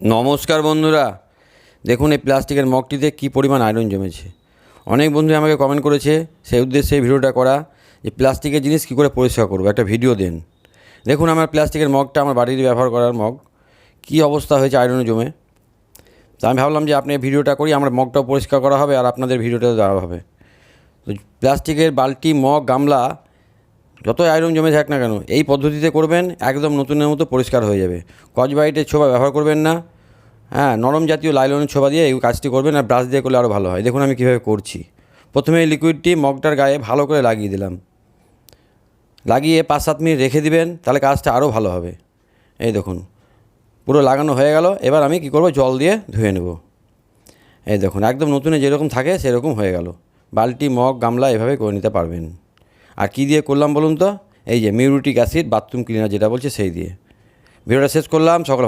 নমস্কার বন্ধুরা। দেখুন এই প্লাস্টিকের মগটিতে কী পরিমাণ আয়রন জমেছে। অনেক বন্ধু আমাকে কমেন্ট করেছে সেই উদ্দেশ্যে এই ভিডিওটা করা যে প্লাস্টিকের জিনিস কী করে পরিষ্কার করব, একটা ভিডিও দেন। দেখুন আমার প্লাস্টিকের মগটা আমার বাড়িতে ব্যবহার করার মগ। কী অবস্থা হয়েছে আয়রনে জমে? তা আমি ভাবলাম যে আপনি ভিডিওটা করি, আমার মগটাও পরিষ্কার করা হবে আর আপনাদের ভিডিওটা দেওয়া হবে। তো প্লাস্টিকের বালতি, মগ, গামলা যতই আয়রন জমে থাক না কেন, এই পদ্ধতিতে করবেন, একদম নতুনের মতো পরিষ্কার হয়ে যাবে। কচবাইটের ছোবা ব্যবহার করবেন না। হ্যাঁ নরম জাতীয় লাইলনের ছোবা দিয়ে এই কাজটি করবেন আর ব্রাশ দিয়ে করলে আরও ভালো হয়। দেখুন আমি কীভাবে করছি। প্রথমে এই লিকুইডটি মগটার গায়ে ভালো করে লাগিয়ে দিলাম। লাগিয়ে পাঁচ সাত মিনিট রেখে দিবেন, তাহলে কাজটা আরও ভালো হবে। এই দেখুন, পুরো লাগানো হয়ে গেল। এবার আমি কী করব? জল দিয়ে ধুয়ে নেব। এই দেখুন, একদম নতুনে যেরকম থাকে সেরকম হয়ে গেল। বালতি, মগ, গামলা এভাবে করে নিতে পারবেন। আর কী দিয়ে করলাম বলুন তো? এই যে মিউরিটিক অ্যাসিড, বাথরুম ক্লিনার যেটা বলছে সেই দিয়ে। ভিডিওটা শেষ করলাম, সকল